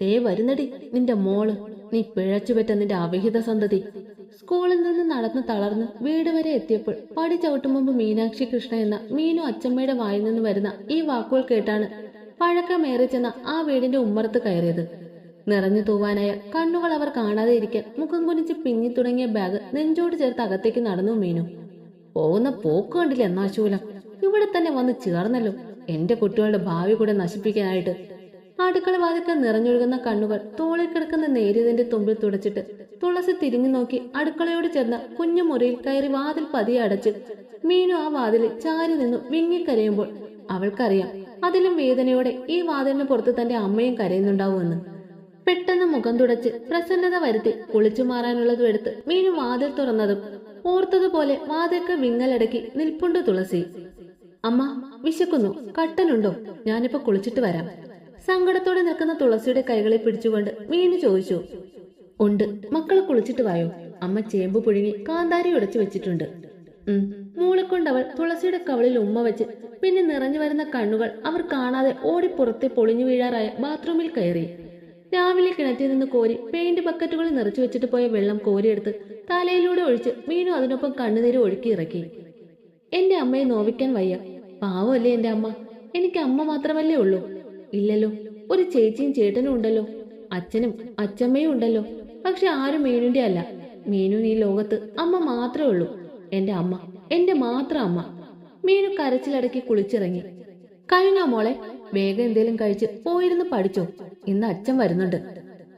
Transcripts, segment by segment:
ദേ വരുന്നടി നിന്റെ മോൾ. നീ പിഴച്ചുപറ്റ നിന്റെ അവിഹിത സന്തതി. സ്കൂളിൽ നിന്ന് നടന്ന് തളർന്ന് വീട് വരെ എത്തിയപ്പോൾ പടി ചവിട്ടും മുമ്പ് മീനാക്ഷി കൃഷ്ണ എന്ന മീനു അച്ചമ്മയുടെ വായിൽ നിന്ന് വരുന്ന ഈ വാക്കുകൾ കേട്ടാണ് പഴക്കമേറി ചെന്ന ആ വീടിന്റെ ഉമ്മറത്ത് കയറിയത്. നിറഞ്ഞു തൂവാനായ കണ്ണുകൾ അവർ കാണാതെ ഇരിക്കാൻ മുഖം കുനിച്ച് പിഞ്ഞി തുടങ്ങിയ ബാഗ് നെഞ്ചോട് ചേർത്ത് അകത്തേക്ക് നടന്നു മീനു. പോകുന്ന പോക്ക് കണ്ടില്ല എന്നാശൂലം ഇവിടെ തന്നെ വന്ന് ചേർന്നല്ലോ. എന്റെ കുട്ടികളുടെ ഭാവി കൂടെ നശിപ്പിക്കാനായിട്ട് അടുക്കള വാതിക്കൽ നിറഞ്ഞൊഴുകുന്ന കണ്ണുകൾ തോളിൽ കിടക്കുന്ന നേരിയതിന്റെ തുമ്പിൽ തുടച്ചിട്ട് തുളസി തിരിഞ്ഞു നോക്കി അടുക്കളയോട് ചേർന്ന കുഞ്ഞു മുറിയിൽ കയറി വാതിൽ പതിയെ അടച്ച് മീനു ആ വാതിലിൽ ചാരി നിന്നു വിങ്ങിക്കരയുമ്പോൾ അവൾക്കറിയാം അതിലും വേദനയോടെ ഈ വാതിലിന് പുറത്ത് തന്റെ അമ്മയും കരയുന്നുണ്ടാവുമെന്ന്. പെട്ടെന്ന് മുഖം തുടച്ച് പ്രസന്നത വരുത്തി കുളിച്ചു മാറാനുള്ളതും എടുത്ത് മീനു വാതിൽ തുറന്നതും ഓർത്തതുപോലെ വാതിൽക്ക് വിങ്ങലടക്കി നിൽപ്പുണ്ട് തുളസി. അമ്മ വിശക്കുന്നു. കട്ടനുണ്ടോ? ഞാനിപ്പോ കുളിച്ചിട്ട് വരാം. സങ്കടത്തോടെ നിൽക്കുന്ന തുളസിയുടെ കൈകളെ പിടിച്ചുകൊണ്ട് മീനു ചോദിച്ചു ഉണ്ട്. മക്കളെ കുളിച്ചിട്ട് വായോ? അമ്മ ചേമ്പ് പുഴുങ്ങി കാന്താരി ഉടച്ചു വെച്ചിട്ടുണ്ട്. മൂളിക്കൊണ്ടവൾ തുളസിയുടെ കവളിൽ ഉമ്മ വെച്ച് പിന്നെ നിറഞ്ഞു വരുന്ന കണ്ണുകൾ അവർ കാണാതെ ഓടി പുറത്തെ പൊളിഞ്ഞു വീഴാറായ ബാത്റൂമിൽ കയറി. രാവിലെ കിണറ്റിൽ നിന്ന് കോരി പെയിന്റ് ബക്കറ്റുകളിൽ നിറച്ചു വെച്ചിട്ട് പോയ വെള്ളം കോരിയെടുത്ത് തലയിലൂടെ ഒഴിച്ച് മീനു അതിനൊപ്പം കണ്ണുനീര് ഒഴുക്കി ഇറക്കി. എന്റെ അമ്മയെ നോവിക്കാൻ വയ്യ. പാവമല്ലേ എന്റെ അമ്മ? എനിക്ക് അമ്മ മാത്രമല്ലേ ഉള്ളൂ. ഇല്ലല്ലോ. ഒരു ചേച്ചിയും ചേട്ടനും ഉണ്ടല്ലോ. അച്ഛനും അച്ഛമ്മയും ഉണ്ടല്ലോ. പക്ഷെ ആരും മീനുന്റെ അല്ല. മീനു ഈ ലോകത്ത് അമ്മ മാത്രമേ ഉള്ളൂ. എന്റെ അമ്മ എന്റെ മാത്രം അമ്മ. മീനു കരച്ചിലടക്കി കുളിച്ചിറങ്ങി. കഴിഞ്ഞാ മോളെ വേഗം എന്തേലും കഴിച്ച് പോയിരുന്ന് പഠിച്ചോ. ഇന്ന് അച്ഛൻ വരുന്നുണ്ട്.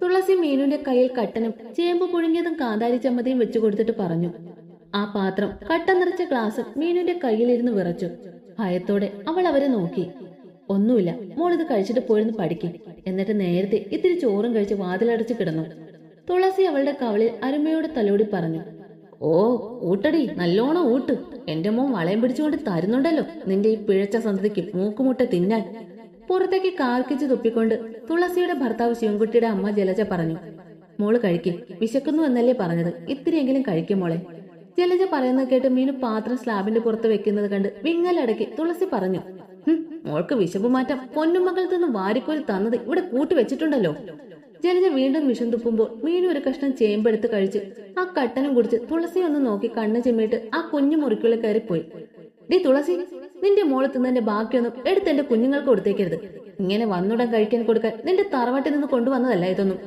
തുളസി മീനുന്റെ കയ്യിൽ കട്ടനും ചേമ്പ് പുഴുങ്ങിയതും കാന്താരി ചമ്മതിയും വെച്ചു കൊടുത്തിട്ട് പറഞ്ഞു. ആ പാത്രം കട്ട നിറച്ച ഗ്ലാസ് മീനുന്റെ കയ്യിലിരുന്ന് വിറച്ചു. ഭയത്തോടെ അവൾ അവരെ നോക്കി. ഒന്നുമില്ല. മോൾ ഇത് കഴിച്ചിട്ട് പോയിരുന്ന് പഠിക്കും. എന്നിട്ട് നേരത്തെ ഇത്തിരി ചോറും കഴിച്ച് വാതിലടച്ച് കിടന്നു. തുളസി അവളുടെ കവളിൽ അരുമയോടെ തലോടി പറഞ്ഞു ഓ ഊട്ടടി നല്ലോണം ഊട്ട്. എന്റെ മോൻ വളയം പിടിച്ചുകൊണ്ട് തരുന്നുണ്ടല്ലോ. നിന്റെ ഈ പിഴച്ച സന്തതിക്ക് മൂക്കുമുട്ട തിന്നാൻ. പുറത്തേക്ക് കാർക്കിച്ച് തുപ്പിക്കൊണ്ട് തുളസിയുടെ ഭർത്താവ് ശിവൻകുട്ടിയുടെ അമ്മ ജലജ പറഞ്ഞു മോൾ കഴിക്കും. വിശക്കുന്നു എന്നല്ലേ പറഞ്ഞത്. ഇത്തിരിയെങ്കിലും കഴിക്കും മോളെ. ജലജ പറയുന്നത് കേട്ട് മീനു പാത്രം സ്ലാബിന്റെ പുറത്ത് വെക്കുന്നത് കണ്ട് വിങ്ങലടക്കി തുളസി പറഞ്ഞു "ഹും, മോൾക്ക് വിശപ്പ് മാറ്റാം പൊന്നുമകളിൽ നിന്ന് വാരിക്കോലി തന്നത് ഇവിടെ കൂട്ടി വെച്ചിട്ടുണ്ടല്ലോ. ജലജ വീണ്ടും വിഷം തുപ്പുമ്പോൾ മീനു ഒരു കഷ്ണം ചേമ്പെടുത്ത് കഴിച്ച് ആ കട്ടനും കുടിച്ച് തുളസി ഒന്ന് നോക്കി കണ്ണ് ചെമ്മിട്ട് ആ കുഞ്ഞു മുറിക്കുള്ളിൽ കയറിപ്പോയി. ഡി തുളസി നിന്റെ മോൾ തിന്നതിന്റെ ബാക്കിയൊന്നും എടുത്ത് എന്റെ കുഞ്ഞുങ്ങൾക്ക് കൊടുത്തേക്കരുത്. ഇങ്ങനെ വന്നുടൻ കഴിക്കാൻ കൊടുക്കാൻ നിന്റെ തറവാട്ടിൽ നിന്ന് കൊണ്ടുവന്നതല്ല ഇതൊന്നും.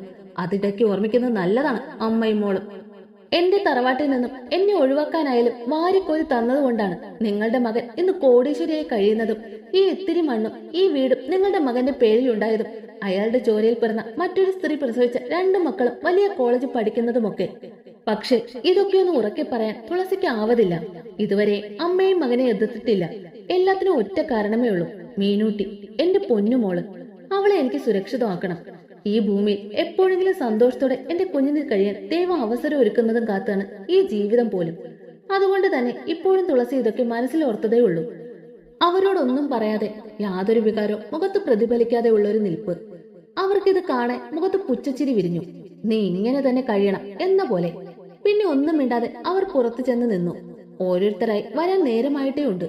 അതിടയ്ക്ക് ഓർമ്മിക്കുന്നത് നല്ലതാണ് അമ്മയും മോളും. എന്റെ തറവാട്ടിൽ നിന്നും എന്നെ ഒഴിവാക്കാനായാലും വാരിക്കോരി തന്നതുകൊണ്ടാണ് നിങ്ങളുടെ മകൻ ഇന്ന് കോടീശ്വരിയായി കഴിയുന്നതും ഈ ഇത്തിരി മണ്ണും ഈ വീടും നിങ്ങളുടെ മകന്റെ പേരിൽ പേരിലുണ്ടായതും അയാളുടെ ജോലിയിൽ പിറന്ന മറ്റൊരു സ്ത്രീ പ്രസവിച്ച രണ്ട് മക്കളും വലിയ കോളേജിൽ പഠിക്കുന്നതുമൊക്കെ. പക്ഷെ ഇതൊക്കെയൊന്നും ഉറക്കെ പറയാൻ തുളസിക്ക് ആവതില്ല. ഇതുവരെ അമ്മയും മകനെ എതിർത്തിട്ടില്ല. എല്ലാത്തിനും ഒറ്റ കാരണമേ ഉള്ളൂ. മീനൂട്ടി എന്റെ പൊന്നുമോൾ അവളെ എനിക്ക് സുരക്ഷിതമാക്കണം. ഈ ഭൂമിയിൽ എപ്പോഴെങ്കിലും സന്തോഷത്തോടെ എന്റെ കുഞ്ഞിന് കഴിയാൻ ദൈവം അവസരം ഒരുക്കുന്നതും കാത്താണ് ഈ ജീവിതം പോലും. അതുകൊണ്ട് തന്നെ ഇപ്പോഴും തുളസി ഇതൊക്കെ മനസ്സിൽ ഓർത്തതേ ഉള്ളൂ. അവരോടൊന്നും പറയാതെ യാതൊരു വികാരവും മുഖത്ത് പ്രതിഫലിക്കാതെ ഉള്ളൊരു നിൽപ്പ്. അവർക്കിത് കാണാൻ മുഖത്ത് പുച്ഛച്ചിരി വിരിഞ്ഞു. നീ ഇങ്ങനെ തന്നെ കഴിയണം എന്ന പോലെ. പിന്നെ ഒന്നും മിണ്ടാതെ അവർ പുറത്തു ചെന്ന് നിന്നു. ഓരോരുത്തരായി വരാൻ നേരമായിട്ടേ ഉണ്ട്.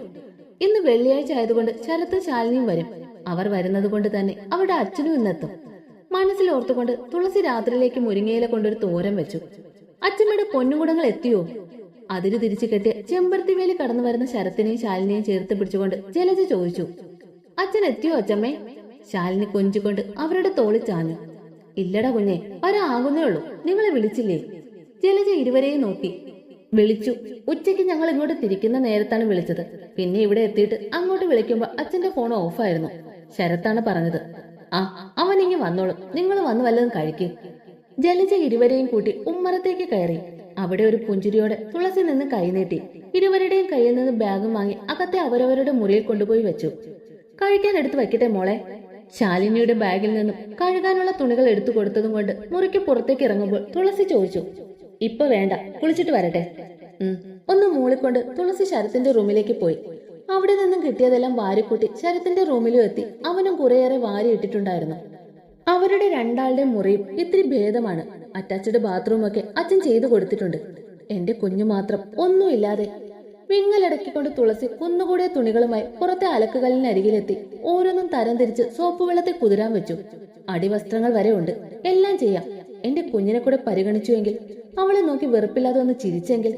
ഇന്ന് വെള്ളിയാഴ്ച ആയതുകൊണ്ട് ശരത്ത് ശാലിനിയും വരും. അവർ വരുന്നത് കൊണ്ട് തന്നെ അവരുടെ അച്ഛനും ഇന്നെത്തും. മനസ്സിൽ ഓർത്തുകൊണ്ട് തുളസി രാത്രിയിലേക്ക് മുരിങ്ങയില കൊണ്ടൊരു തോരം വെച്ചു. അച്ഛമ്മയുടെ പൊന്നുകുടങ്ങൾ എത്തിയോ? അതിരു തിരിച്ചു കെട്ടിയ ചെമ്പരത്തി വേലി കടന്നു വരുന്ന ശരത്തിനെയും ശാലിനെയും ചേർത്ത് പിടിച്ചുകൊണ്ട് ജലജ ചോദിച്ചു അച്ഛൻ എത്തിയോ അച്ഛമ്മേ ശാലിനി കൊഞ്ചിക്കൊണ്ട് അവരുടെ തോളി ചാഞ്ഞു. ഇല്ലടാ കുഞ്ഞെ വരാകുന്നേ ഉള്ളൂ നിങ്ങളെ വിളിച്ചില്ലേ? ജലജ ഇരുവരെയും നോക്കി. വിളിച്ചു ഉച്ചയ്ക്ക് ഞങ്ങൾ ഇങ്ങോട്ട് തിരിക്കുന്ന നേരത്താണ് വിളിച്ചത്. പിന്നെ ഇവിടെ എത്തിയിട്ട് അങ്ങോട്ട് വിളിക്കുമ്പോ അച്ഛന്റെ ഫോൺ ഓഫായിരുന്നു ശരത്താണ് പറഞ്ഞത്. ആ അവൻ ഇങ്ങ് വന്നോളും. നിങ്ങൾ വന്ന് വല്ലതും കഴിക്കും. ജലജ ഇരുവരെയും കൂട്ടി ഉമ്മറത്തേക്ക് കയറി. അവിടെ ഒരു പുഞ്ചിരിയോടെ തുളസി നിന്ന് കൈനീട്ടി ഇരുവരുടെയും കയ്യിൽ നിന്ന് ബാഗും വാങ്ങി അകത്തെ അവരവരുടെ മുറിയിൽ കൊണ്ടുപോയി വെച്ചു. കഴിക്കാൻ എടുത്തു വയ്ക്കട്ടെ മോളെ. ശാലിനിയുടെ ബാഗിൽ നിന്നും കഴുകാനുള്ള തുണികൾ എടുത്തു കൊടുത്തതും കൊണ്ട് മുറിക്ക് പുറത്തേക്ക് ഇറങ്ങുമ്പോൾ തുളസി ചോദിച്ചു ഇപ്പൊ വേണ്ട കുളിച്ചിട്ട് വരട്ടെ. ഒന്ന് മൂളിക്കൊണ്ട് തുളസി ശരത്തിന്റെ റൂമിലേക്ക് പോയി. അവിടെ നിന്നും കിട്ടിയതെല്ലാം വാരിക്കൂട്ടി ശരത്തിന്റെ റൂമിലും എത്തി. അവനും കുറേയേറെ വാരി ഇട്ടിട്ടുണ്ടായിരുന്നു അവരുടെ രണ്ടാളുടെ മുറിയും ഇത്തിരി ഭേദമാണ്. അറ്റാച്ച്ഡ് ബാത്റൂം ഒക്കെ അച്ഛൻ ചെയ്തു കൊടുത്തിട്ടുണ്ട്. എന്റെ കുഞ്ഞു മാത്രം ഒന്നുമില്ലാതെ വിങ്ങലടക്കിക്കൊണ്ട് തുളസി കുന്നുകൂടിയ തുണികളുമായി പുറത്തെ അലക്കുകല്ലിനരികിലെത്തി ഓരോന്നും തരം തിരിച്ച് സോപ്പ് വെള്ളത്തിൽ കുതിരാൻ വെച്ചു. അടിവസ്ത്രങ്ങൾ വരെ ഉണ്ട്. എല്ലാം ചെയ്യാം. എന്റെ കുഞ്ഞിനെ കൂടെ പരിഗണിച്ചുവെങ്കിൽ അവളെ നോക്കി വെറുപ്പില്ലാതെ ഒന്ന് ചിരിച്ചെങ്കിൽ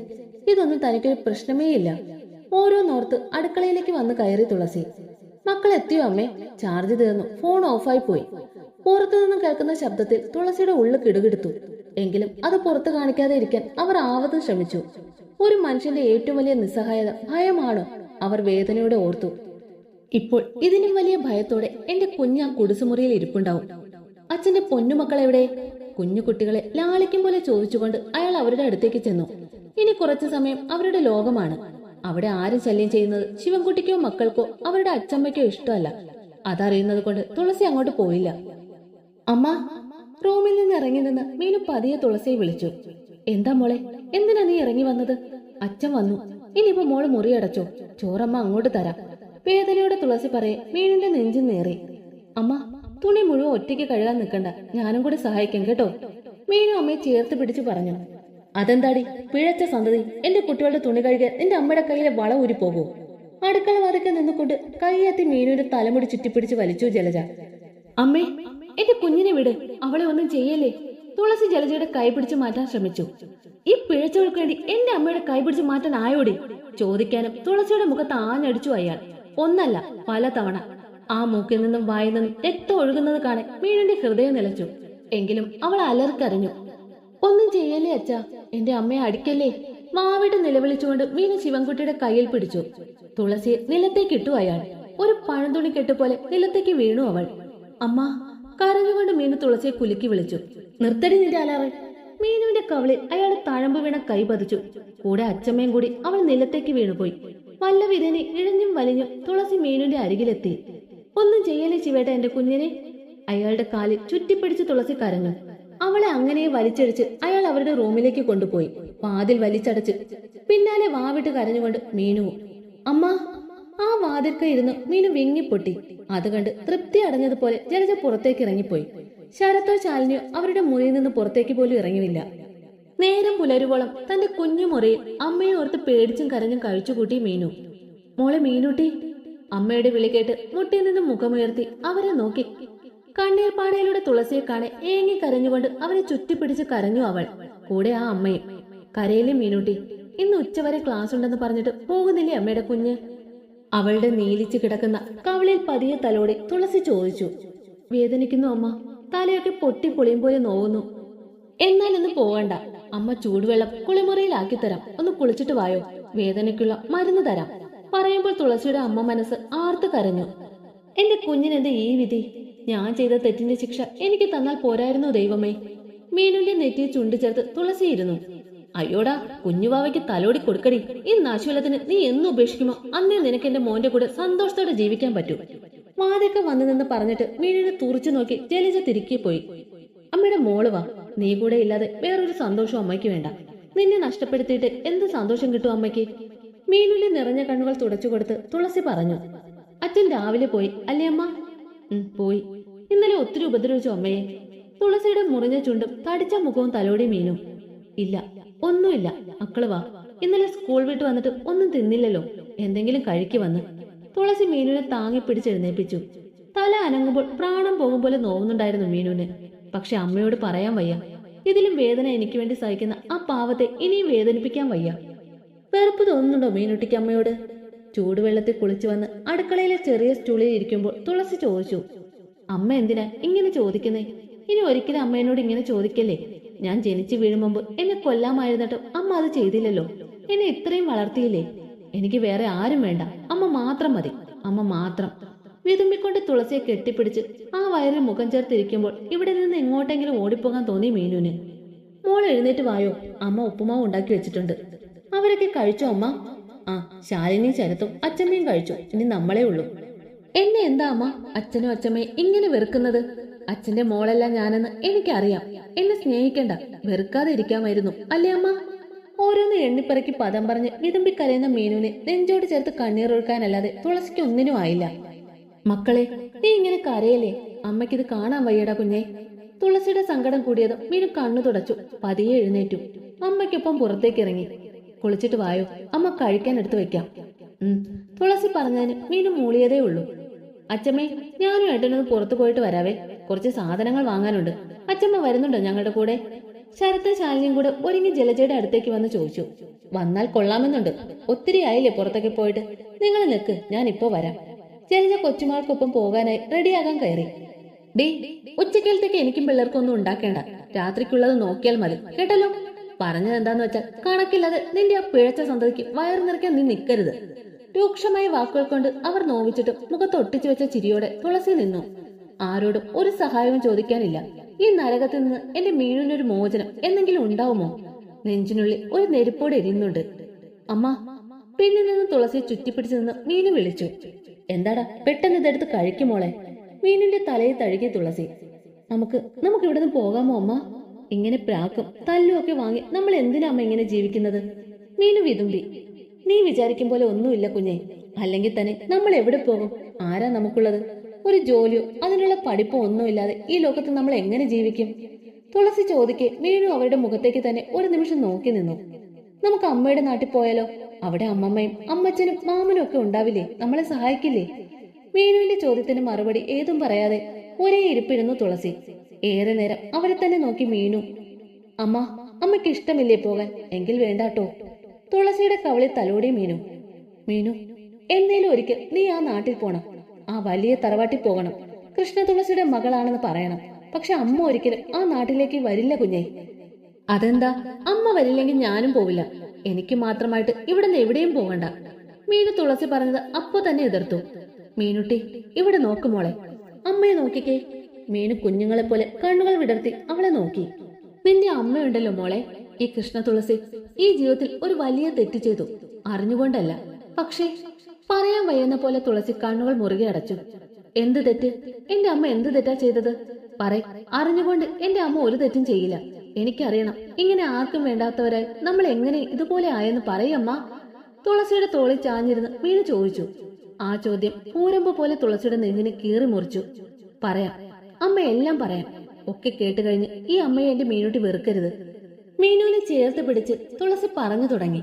ഇതൊന്നും തനിക്കൊരു പ്രശ്നമേ ഇല്ല ഓരോന്നോർത്ത് അടുക്കളയിലേക്ക് വന്ന് കയറി തുളസി. മക്കൾ എത്തിയോ അമ്മേ? ചാർജ് തീർന്നു. ഫോൺ ഓഫായി പോയി. പുറത്തു നിന്നും കേൾക്കുന്ന ശബ്ദത്തിൽ തുളസിയുടെ ഉള്ളു കിടുകിടുത്തു. എങ്കിലും അത് പുറത്തു കാണിക്കാതെ ഇരിക്കാൻ അവർ ആവതും ശ്രമിച്ചു. ഒരു മനുഷ്യന്റെ ഏറ്റവും വലിയ നിസ്സഹായത ഭയമാണ് അവർ വേദനയോടെ ഓർത്തു. ഇപ്പോൾ ഇതിനും വലിയ ഭയത്തോടെ എന്റെ കുഞ്ഞ് കുടിസുമുറിയിൽ ഇരിപ്പുണ്ടാവും. അച്ഛന്റെ പൊന്നുമക്കൾ എവിടെ? കുഞ്ഞു കുട്ടികളെ ലാളിക്കും പോലെ ചോദിച്ചുകൊണ്ട് അയാൾ അവരുടെ അടുത്തേക്ക് ചെന്നു. ഇനി കുറച്ചു സമയം അവരുടെ ലോകമാണ്. അവിടെ ആരും ശല്യം ചെയ്യുന്നത് ശിവൻകുട്ടിക്കോ മക്കൾക്കോ അവരുടെ അച്ചമ്മയ്ക്കോ ഇഷ്ടമല്ല. അതറിയുന്നത് കൊണ്ട് തുളസി അങ്ങോട്ട് പോയില്ല. അമ്മ റൂമിൽ നിന്ന് ഇറങ്ങി നിന്ന് മീനു പതിയെ തുളസിയെ വിളിച്ചു. എന്താ മോളെ എന്തിനാ നീ ഇറങ്ങി വന്നത്? അച്ഛൻ വന്നു. ഇനിയിപ്പോ മോൾ മുറിയടച്ചോ ചോറമ്മ അങ്ങോട്ട് തരാം. വേദനയോടെ തുളസി പറയെ മീനിന്റെ നെഞ്ചു നേറി. അമ്മ തുണി മുഴുവൻ ഒറ്റയ്ക്ക് കഴുകാൻ നിൽക്കണ്ട. ഞാനും കൂടെ സഹായിക്കാം കേട്ടോ. മീനു അമ്മയെ ചേർത്ത് പിടിച്ചു പറഞ്ഞു. അതെന്താടി? പിഴച്ച സന്തതി എന്റെ കുട്ടികളുടെ തുണി കഴുകാൻ നിന്റെ അമ്മയുടെ കയ്യിലെ വള ഊരി പോകൂ. അടുക്കള വാതിക്കെ നിന്നുകൊണ്ട് കൈയെത്തി മീനുവിന്റെ തലമുടി ചുറ്റിപ്പിടിച്ച് വലിച്ചു ജലജ. അമ്മേ എന്റെ കുഞ്ഞിനെ വിട് അവളെ ഒന്നും ചെയ്യല്ലേ? തുളസി ജലജയുടെ കൈ പിടിച്ച് മാറ്റാൻ ശ്രമിച്ചു. ഈ പിഴച്ചവൾക്ക് വേണ്ടി എന്റെ അമ്മയുടെ കൈ പിടിച്ച് മാറ്റാൻ ആയോടി? ചോദിക്കാനും തുളസിയുടെ മുഖത്ത് ആഞ്ഞടിച്ചു അയാൾ. ഒന്നല്ല പല തവണ ആ മൂക്കിൽ നിന്നും വായിൽ നിന്നും രക്തം ഒഴുകുന്നത് കാണാൻ മീനിന്റെ ഹൃദയം നിലച്ചു. എങ്കിലും അവൾ അലർക്കറിഞ്ഞു ഒന്നും ചെയ്യല്ലേ അച്ഛാ? എന്റെ അമ്മയെ അടിക്കല്ലേ? മാവിട്ട് നിലവിളിച്ചുകൊണ്ട് മീനു ശിവൻകുട്ടിയുടെ കയ്യിൽ പിടിച്ചു. തുളസിയെ നിലത്തേക്ക് ഇട്ടു അയാൾ. ഒരു പഴന്തുണി കെട്ടുപോലെ നിലത്തേക്ക് വീണു അവൾ. അമ്മ കരഞ്ഞുകൊണ്ട് മീനു തുളസിയെ കുലുക്കി വിളിച്ചു. നിർത്തടി നിന്റെ മീനുവിന്റെ കവളിൽ അയാൾ തഴമ്പ് വീണ കൈ പതിച്ചു. കൂടെ അച്ചമ്മയും കൂടി അവൾ നിലത്തേക്ക് വീണുപോയി. വല്ല വിധേനെ ഇഴഞ്ഞും വലിഞ്ഞും തുളസി മീനുവിന്റെ അരികിലെത്തി. ഒന്നും ചെയ്യലേ ശിവേട്ട എന്റെ കുഞ്ഞിനെ? അയാളുടെ കാലിൽ ചുറ്റിപ്പിടിച്ച് തുളസി കരഞ്ഞു. അവളെ അങ്ങനെ വലിച്ചടിച്ച് അയാൾ അവരുടെ റൂമിലേക്ക് കൊണ്ടുപോയി. വാതിൽ വലിച്ചടച്ച് പിന്നാലെ വാവിട്ട് കരഞ്ഞുകൊണ്ട് മീനുവും. അമ്മ ആ വാതിൽക്ക ഇരുന്ന് മീനു വിങ്ങിപ്പൊട്ടി. അത് കണ്ട് തൃപ്തി അടഞ്ഞതുപോലെ ജലജ പുറത്തേക്ക് ഇറങ്ങിപ്പോയി. ശരത്തോ ശാലിനിയോ അവരുടെ മുറിയിൽ നിന്ന് പുറത്തേക്ക് പോലും ഇറങ്ങിയില്ല. നേരം പുലരുവോളം തന്റെ കുഞ്ഞു മുറിയിൽ അമ്മയെ ഓർത്ത് പേടിച്ചും കരഞ്ഞും കഴിച്ചുകൂട്ടി മീനു. മോളെ മീനുട്ടി അമ്മയുടെ വിളി കേട്ട് മുട്ടിയിൽ നിന്ന് മുഖമുയർത്തി അവരെ നോക്കി കണ്ണീർ പാടയിലൂടെ തുളസിയെ കാണെ ഏങ്ങി കരഞ്ഞുകൊണ്ട് അവനെ ചുറ്റിപ്പിടിച്ച് കരഞ്ഞു അവൾ. കൂടെ ആ അമ്മയും. കരയിലെ മീനൂട്ടി ഇന്ന് ഉച്ചവരെ ക്ലാസ് ഉണ്ടെന്ന് പറഞ്ഞിട്ട് പോകുന്നില്ലേ അമ്മയുടെ കുഞ്ഞ്? അവളുടെ നീലിച്ച് കിടക്കുന്ന കവളിൽ പതിയ തലോടെ തുളസി ചോദിച്ചു. വേദനിക്കുന്നു അമ്മ. തലയൊക്കെ പൊട്ടി പൊളിയും പോലെ നോവുന്നു. എന്നാൽ ഇന്ന് പോകണ്ട അമ്മ ചൂടുവെള്ളം കുളിമുറിയിലാക്കി തരാം. ഒന്ന് കുളിച്ചിട്ട് വായോ. വേദനയ്ക്കുള്ള മരുന്ന് തരാം. പറയുമ്പോൾ തുളസിയുടെ അമ്മ മനസ്സ് ആർത്തു കരഞ്ഞു. എന്റെ കുഞ്ഞിനെന്ത് ഈ വിധി? ഞാൻ ചെയ്ത തെറ്റിന്റെ ശിക്ഷ എനിക്ക് തന്നാൽ പോരായിരുന്നു ദൈവമേ. മീനുവിന്റെ നെറ്റിയെ ചുണ്ടു ചേർത്ത് തുളസിയിരുന്നു. അയ്യോടാ കുഞ്ഞുവാവയ്ക്ക് തലോടി കൊടുക്കടി. ഈ നാശുലത്തിന് നീ എന്ന് ഉപേക്ഷിക്കുമോ? അന്നേ നിനക്ക് എന്റെ മോന്റെ കൂടെ സന്തോഷത്തോടെ ജീവിക്കാൻ പറ്റൂ. വാതൊക്കെ വന്നു നിന്ന് പറഞ്ഞിട്ട് മീനിനെ തുറച്ചു നോക്കി ജലജ തിരികെ പോയി. അമ്മയുടെ മോൾ വാ. നീ കൂടെ ഇല്ലാതെ വേറൊരു സന്തോഷം അമ്മയ്ക്ക് വേണ്ട. നിന്നെ നഷ്ടപ്പെടുത്തിയിട്ട് എന്ത് സന്തോഷം കിട്ടും അമ്മയ്ക്ക്? മീനുള്ളി നിറഞ്ഞ കണ്ണുകൾ തുടച്ചു കൊടുത്ത് തുളസി പറഞ്ഞു. അച്ഛൻ രാവിലെ പോയി. അല്ലേ അമ്മ? പോയി. ഇന്നലെ ഒത്തിരി ഉപദ്രവിച്ചു അമ്മയെ. തുളസിയുടെ മുറിഞ്ഞ ചുണ്ടും തടിച്ച മുഖവും തലോടെ മീനും. ഇല്ല ഒന്നുമില്ല. മക്കൾ വാ. ഇന്നലെ സ്കൂൾ വിട്ട് വന്നിട്ട് ഒന്നും തിന്നില്ലല്ലോ. എന്തെങ്കിലും കഴിക്കു വന്ന്. തുളസി മീനുവിനെ താങ്ങി പിടിച്ചെഴുന്നേപ്പിച്ചു തല അനങ്ങുമ്പോൾ പ്രാണം പോകും പോലെ നോവുന്നുണ്ടായിരുന്നു മീനുവിന്. പക്ഷെ അമ്മയോട് പറയാൻ വയ്യ. ഇതിലും വേദന എനിക്ക് വേണ്ടി സഹിക്കുന്ന ആ പാവത്തെ ഇനിയും വേദനിപ്പിക്കാൻ വയ്യ. വെറുപ്പ് തോന്നുന്നുണ്ടോ മീനുട്ടിക്ക് അമ്മയോട്? ചൂടുവെള്ളത്തിൽ കുളിച്ചു വന്ന് അടുക്കളയിലെ ചെറിയ സ്റ്റൂളിൽ ഇരിക്കുമ്പോൾ തുളസി ചോദിച്ചു അമ്മ എന്തിനാ ഇങ്ങനെ ചോദിക്കുന്നേ? ഇനി ഒരിക്കലും അമ്മയോട് ഇങ്ങനെ ചോദിക്കല്ലേ? ഞാൻ ജനിച്ചു വീഴും എന്നെ കൊല്ലാമായിരുന്നിട്ടും അമ്മ അത് ചെയ്തില്ലല്ലോ. എന്നെ ഇത്രയും വളർത്തിയില്ലേ? എനിക്ക് വേറെ ആരും വേണ്ട. അമ്മ മാത്രം മതി. അമ്മ മാത്രം. വിതുമ്പിക്കൊണ്ട് തുളസിയെ കെട്ടിപ്പിടിച്ച് ആ വയറിൽ മുഖം ചേർത്തിരിക്കുമ്പോൾ ഇവിടെ നിന്ന് എങ്ങോട്ടെങ്കിലും ഓടിപ്പോകാൻ തോന്നി മീനുവിന്. മോൾ എഴുന്നേറ്റ് വായോ? അമ്മ ഉപ്പുമാവ് ഉണ്ടാക്കി വെച്ചിട്ടുണ്ട്. അവരൊക്കെ കഴിച്ചോ അമ്മ? ആ ശാലിനിയും ശരത്തും അച്ഛമ്മയും കഴിച്ചു. ഇനി നമ്മളേ ഉള്ളൂ. എന്നെ എന്താ അമ്മ? അച്ഛനും അച്ഛമ്മയും ഇങ്ങനെ വെറുക്കുന്നത്? അച്ഛന്റെ മോളല്ല ഞാനെന്ന് എനിക്കറിയാം. എന്നെ സ്നേഹിക്കണ്ട. വെറുക്കാതെ ഇരിക്കാമായിരുന്നു. അല്ലേ അമ്മ? ഓരോന്ന് എണ്ണിപ്പറക്കി പദം പറഞ്ഞ് വിതുമ്പി കരയുന്ന മീനുവിനെ നെഞ്ചോട് ചേർത്ത് കണ്ണീറൊഴുക്കാനല്ലാതെ തുളസിക്ക് ഒന്നിനും ആയില്ല. മക്കളെ നീ ഇങ്ങനെ കരയല്ലേ? അമ്മയ്ക്കിത് കാണാൻ വയ്യടാ കുഞ്ഞെ. തുളസിയുടെ സങ്കടം കൂടിയതും മീനു കണ്ണു തുടച്ചു. പതിയെ എഴുന്നേറ്റു. അമ്മയ്ക്കൊപ്പം പുറത്തേക്ക് ഇറങ്ങി കുളിച്ചിട്ട് വായോ. അമ്മ കഴിക്കാൻ എടുത്തു വെക്കാം. ഉം. തുളസി പറഞ്ഞതിന് മീനു മൂളിയതേ ഉള്ളൂ. അച്ചമ്മേ ഞാനും ഏട്ടനൊന്ന് പുറത്തു പോയിട്ട് വരാവേ. കുറച്ച് സാധനങ്ങൾ വാങ്ങാനുണ്ട്. അച്ചമ്മ വരുന്നുണ്ടോ ഞങ്ങളുടെ കൂടെ? ശരത്ത് ശാലിനിയും കൂടെ ഒരുങ്ങി ജലജയുടെ അടുത്തേക്ക് വന്ന് ചോദിച്ചു. വന്നാൽ കൊള്ളാമെന്നുണ്ട്. ഒത്തിരി ആയില്ലേ പുറത്തൊക്കെ പോയിട്ട്? നിങ്ങൾ നിൽക്ക് ഞാൻ ഇപ്പോ വരാം. ജലജ കൊച്ചുമാൾക്കൊപ്പം പോകാനായി റെഡിയാകാൻ കയറി. ഡേ ഉച്ചക്കാലത്തേക്ക് എനിക്കും പിള്ളേർക്കൊന്നും ഉണ്ടാക്കേണ്ട. രാത്രിക്കുള്ളത് നോക്കിയാൽ മതി. കേട്ടല്ലോ? പറഞ്ഞത് എന്താന്ന് വെച്ചാൽ കണക്കില്ലാതെ നിന്റെ ആ പിഴച്ച സന്തതിക്ക് വയറു നിറയ്ക്കാൻ നീ നിൽക്കരുത് രൂക്ഷമായ വാക്കുകൾ കൊണ്ട് അവർ നോവിച്ചിട്ടും മുഖത്ത് ഒട്ടിച്ചു വെച്ച ചിരിയോടെ തുളസി നിന്നു. ആരോടും ഒരു സഹായവും ചോദിക്കാനില്ല. ഈ നരകത്തിൽ നിന്ന് എന്റെ മീനിനൊരു മോചനം എന്തെങ്കിലും ഉണ്ടാവുമോ? നെഞ്ചിനുള്ളിൽ ഒരു നെരുപ്പോടെ എരിയുന്നുണ്ട്. അമ്മ പിന്നിൽ നിന്ന് തുളസിയെ ചുറ്റിപ്പിടിച്ചു നിന്ന് മീനു വിളിച്ചു. എന്താടാ പെട്ടെന്ന് ഇതെടുത്ത് കഴിക്കുമോളെ മീനിന്റെ തലയിൽ തഴുകിയ തുളസി. നമുക്ക് നമുക്ക് ഇവിടെ നിന്ന് പോകാമോ അമ്മ? ഇങ്ങനെ പ്രാക്കും തല്ലും ഒക്കെ വാങ്ങി നമ്മൾ എന്തിനാ അമ്മ ഇങ്ങനെ ജീവിക്കുന്നത്? മീനു വിതുമ്പി. നീ വിചാരിക്കും പോലെ ഒന്നുമില്ല കുഞ്ഞെ. അല്ലെങ്കിൽ തന്നെ നമ്മൾ എവിടെ പോകും? ആരാ നമുക്കുള്ളത്? ഒരു ജോലിയോ അതിനുള്ള പഠിപ്പോ ഒന്നുമില്ലാതെ ഈ ലോകത്ത് നമ്മൾ എങ്ങനെ ജീവിക്കും? തുളസി ചോദിക്കെ മീനു അവരുടെ മുഖത്തേക്ക് തന്നെ ഒരു നിമിഷം നോക്കി നിന്നു. നമുക്ക് അമ്മയുടെ നാട്ടിൽ പോയാലോ? അവിടെ അമ്മമ്മയും അമ്മച്ചനും മാമനും ഒക്കെ ഉണ്ടാവില്ലേ? നമ്മളെ സഹായിക്കില്ലേ? മീനുവിന്റെ ചോദ്യത്തിന് മറുപടി ഏതും പറയാതെ ഒരേ ഇരിപ്പിരുന്നു തുളസി. ഏറെ നേരം അവരെ തന്നെ നോക്കി മീനു അമ്മ അമ്മയ്ക്ക് ഇഷ്ടമില്ലേ പോകാൻ? എങ്കിൽ വേണ്ടാട്ടോ. തുളസിയുടെ കവളിൽ തലോടി മീനു. മീനു എന്നേലും ഒരിക്കൽ നീ ആ നാട്ടിൽ പോണം. ആ വലിയ തറവാട്ടിൽ പോകണം. കൃഷ്ണ തുളസിയുടെ മകളാണെന്ന് പറയണം. പക്ഷെ അമ്മ ഒരിക്കലും ആ നാട്ടിലേക്ക് വരില്ല കുഞ്ഞെ. അതെന്താ? അമ്മ വരില്ലെങ്കിൽ ഞാനും പോവില്ല. എനിക്ക് മാത്രമായിട്ട് ഇവിടെ നിന്ന് എവിടെയും പോകണ്ട. മീനു തുളസി പറഞ്ഞത് അപ്പൊ തന്നെ എതിർത്തു. മീനുട്ടി ഇവിടെ നോക്കുമോളെ അമ്മയെ നോക്കിക്കേ. മീനു കുഞ്ഞുങ്ങളെ പോലെ കണ്ണുകൾ വിടർത്തി അവളെ നോക്കി. നിന്റെ അമ്മയുണ്ടല്ലോ മോളെ. ഈ കൃഷ്ണ തുളസി ഈ ജീവിതത്തിൽ ഒരു വലിയ തെറ്റ് ചെയ്തു. അറിഞ്ഞുകൊണ്ടല്ല. പക്ഷേ പറയാൻ വയ്യുന്ന പോലെ തുളസി കണ്ണുകൾ മുറുകെ അടച്ചു. എന്ത് തെറ്റ്? എന്റെ അമ്മ എന്ത് തെറ്റാ ചെയ്തത്? പറ അറിഞ്ഞുകൊണ്ട് എന്റെ അമ്മ ഒരു തെറ്റും ചെയ്യില്ല. എനിക്കറിയണം. ഇങ്ങനെ ആർക്കും വേണ്ടാത്തവരായി നമ്മൾ എങ്ങനെ ഇതുപോലെ ആയെന്ന് പറയമ്മ തുളസിയുടെ തോളിൽ ചാഞ്ഞിരുന്ന് മീനു ചോദിച്ചു. ആ ചോദ്യം പൂരമ്പ് പോലെ തുളസിയുടെ നെഞ്ചിനെ കീറി മുറിച്ചു. പറയാം. അമ്മ എല്ലാം പറയാം. ഒക്കെ കേട്ട് കഴിഞ്ഞ് ഈ അമ്മയെ എന്റെ മീനുട്ടി വെറുക്കരുത്. മീനുവിനെ ചേർത്ത് പിടിച്ച് തുളസി പറഞ്ഞു തുടങ്ങി.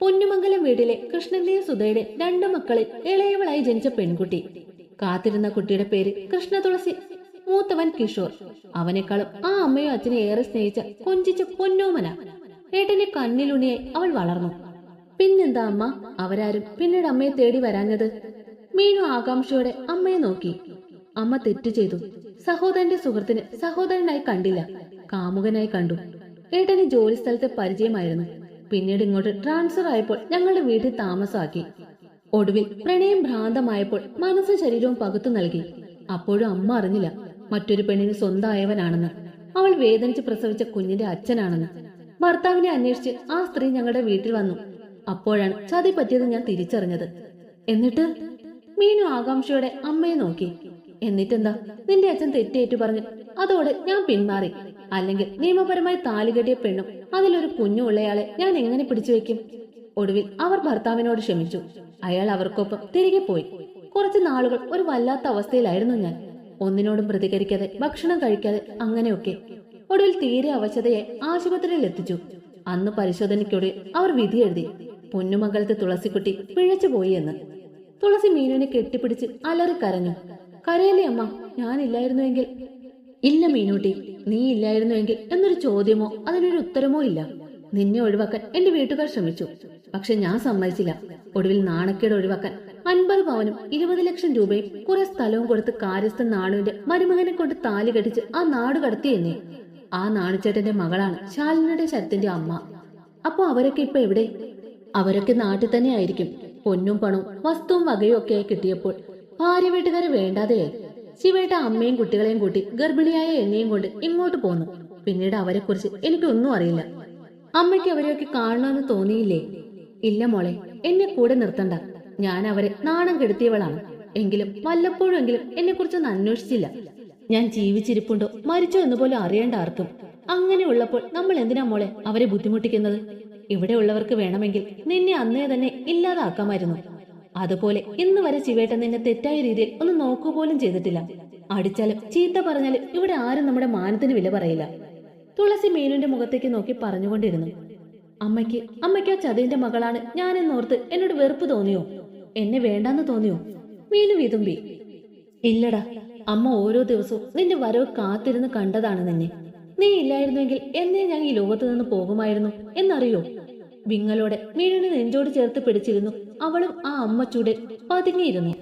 പൊന്നുമംഗലം വീട്ടിലെ കൃഷ്ണന്റെയും സുധയുടെ രണ്ടു മക്കളിൽ ഇളയവളായി ജനിച്ച പെൺകുട്ടി. കാത്തിരുന്ന കുട്ടിയുടെ പേര് കൃഷ്ണ തുളസി മൂത്തവൻ കിഷോർ. അവനേക്കാളും ആ അമ്മയോ അച്ഛനെ ഏറെ സ്നേഹിച്ച കൊഞ്ചിച്ച പൊന്നോമന. ഏട്ടന്റെ കണ്ണിലുണിയായി അവൾ വളർന്നു. പിന്നെന്താ അമ്മ? അവരാരും പിന്നീട് അമ്മയെ തേടി വരാഞ്ഞത്? മീനു ആകാംക്ഷയോടെ അമ്മയെ നോക്കി. അമ്മ തെറ്റു ചെയ്തു. സഹോദരന്റെ സുഹൃത്തിന് സഹോദരനായി കണ്ടില്ല. കാമുകനായി കണ്ടു. ഏട്ടന് ജോലി സ്ഥലത്തെ പരിചയമായിരുന്നു. പിന്നീട് ഇങ്ങോട്ട് ട്രാൻസ്ഫർ ആയപ്പോൾ ഞങ്ങളുടെ വീട്ടിൽ താമസമാക്കി. ഒടുവിൽ പ്രണയം ഭ്രാന്തമായപ്പോൾ മനസ്സും ശരീരവും പകുത്തു നൽകി. അപ്പോഴും അമ്മ അറിഞ്ഞില്ല. മറ്റൊരു പെണ്ണിന് സ്വന്തമായവനാണെന്ന്. അവൾ വേദനിച്ച് പ്രസവിച്ച കുഞ്ഞിന്റെ അച്ഛനാണെന്ന്. ഭർത്താവിനെ അന്വേഷിച്ച് ആ സ്ത്രീ ഞങ്ങളുടെ വീട്ടിൽ വന്നു. അപ്പോഴാണ് ചതി പറ്റിയത് ഞാൻ തിരിച്ചറിഞ്ഞത്. എന്നിട്ട് മീനു ആകാംക്ഷയോടെ അമ്മയെ നോക്കി. എന്നിട്ടെന്താ? നിന്റെ അച്ഛൻ തെറ്റേറ്റു പറഞ്ഞു. അതോടെ ഞാൻ പിന്മാറി. അല്ലെങ്കിൽ നിയമപരമായി താലി കെട്ടിയ പെണ്ണും അതിലൊരു കുഞ്ഞു ഉള്ളയാളെ ഞാൻ എങ്ങനെ പിടിച്ചു വെക്കും? ഒടുവിൽ അവർ ഭർത്താവിനോട് ക്ഷമിച്ചു. അയാൾ അവർക്കൊപ്പം തിരികെ പോയി. കുറച്ച് നാളുകൾ ഒരു വല്ലാത്ത അവസ്ഥയിലായിരുന്നു ഞാൻ. ഒന്നിനോടും പ്രതികരിക്കാതെ ഭക്ഷണം കഴിക്കാതെ അങ്ങനെയൊക്കെ. ഒടുവിൽ തീരെ അവശതയെ ആശുപത്രിയിൽ എത്തിച്ചു. അന്ന് പരിശോധനയ്ക്കൊടുവിൽ അവർ വിധി എഴുതി. പൊന്നുമംഗലത്തെ തുളസിക്കുട്ടി പിഴച്ചുപോയി എന്ന്. തുളസി മീനുവിനെ കെട്ടിപ്പിടിച്ച് അലറി കരഞ്ഞു. കരയല്ലേ അമ്മ? ഞാനില്ലായിരുന്നുവെങ്കിൽ. ഇല്ല മീനൂട്ടി നീ ഇല്ലായിരുന്നുവെങ്കിൽ എന്നൊരു ചോദ്യമോ അതിനൊരു ഉത്തരമോ ഇല്ല. നിന്നെ ഒഴിവാക്കാൻ എന്റെ വീട്ടുകാർ ശ്രമിച്ചു. പക്ഷെ ഞാൻ സമ്മതിച്ചില്ല. ഒടുവിൽ നാണക്കേട് ഒഴിവാക്കാൻ അൻപത് പവനും ഇരുപത് ലക്ഷം രൂപയും കുറെ സ്ഥലവും കൊടുത്ത് കാര്യസ്ഥൻ നാണുവിന്റെ മരുമകനെ കൊണ്ട് താലി കെട്ടിച്ച് ആ നാട് കടത്തി എന്നെ. ആ നാണിച്ചേട്ടന്റെ മകളാണ് ശാലിനിയുടെ ശരത്തിന്റെ അമ്മ. അപ്പൊ അവരൊക്കെ ഇപ്പൊ എവിടെ? അവരൊക്കെ നാട്ടിൽ തന്നെ ആയിരിക്കും. പൊന്നും പണവും വസ്തുവും വകയും ഒക്കെ കിട്ടിയപ്പോൾ ഭാര്യ വീട്ടുകാര് വേണ്ടാതെയായി ശിവേട്ട അമ്മയും കുട്ടികളെയും കൂട്ടി ഗർഭിണിയായ എന്നെയും കൊണ്ട് ഇങ്ങോട്ട് പോന്നു. പിന്നീട് അവരെക്കുറിച്ച് എനിക്കൊന്നും അറിയില്ല. അമ്മയ്ക്ക് അവരെയൊക്കെ കാണണമെന്ന് തോന്നിയില്ലേ? ഇല്ല മോളെ എന്നെ കൂടെ നിർത്തണ്ട. ഞാൻ അവരെ നാണം കെടുത്തിയവളാണ്. എങ്കിലും വല്ലപ്പോഴെങ്കിലും എന്നെ കുറിച്ചൊന്നും അന്വേഷിച്ചില്ല. ഞാൻ ജീവിച്ചിരിപ്പുണ്ടോ മരിച്ചോ എന്ന് പോലും അറിയേണ്ട ആർക്കും. അങ്ങനെ ഉള്ളപ്പോൾ നമ്മൾ എന്തിനാ മോളെ അവരെ ബുദ്ധിമുട്ടിക്കുന്നത്? ഇവിടെ ഉള്ളവർക്ക് വേണമെങ്കിൽ നിന്നെ അന്നേ തന്നെ ഇല്ലാതാക്കാമായിരുന്നു. അതുപോലെ ഇന്ന് വരെ ശിവേട്ടൻ നിന്നെ തെറ്റായ രീതിയിൽ ഒന്ന് നോക്കു പോലും ചെയ്തിട്ടില്ല. അടിച്ചാലും ചീത്ത പറഞ്ഞാലും ഇവിടെ ആരും നമ്മുടെ മാനത്തിന് വില പറയില്ല. തുളസി മീനുന്റെ മുഖത്തേക്ക് നോക്കി പറഞ്ഞുകൊണ്ടിരുന്നു. അമ്മയ്ക്ക് അമ്മയ്ക്ക് ആ ചതിന്റെ മകളാണ് ഞാനെന്നോർത്ത് എന്നോട് വെറുപ്പ് തോന്നിയോ? എന്നെ വേണ്ടാന്ന് തോന്നിയോ? മീനു വിതുമ്പി. ഇല്ലടാ അമ്മ ഓരോ ദിവസവും നിന്റെ വരവ് കാത്തിരുന്ന് കണ്ടതാണ് നിന്നെ. നീ ഇല്ലായിരുന്നെങ്കിൽ എന്നെ ഞാൻ ഈ ലോകത്ത് നിന്ന് പോകുമായിരുന്നു എന്നറിയോ? വിങ്ങലോടെ മീനുവിനെ നെഞ്ചോട് ചേർത്ത് പിടിച്ചിരുന്നു. അവളും ആ അമ്മച്ചൂടെ പതുങ്ങിയിരുന്നു.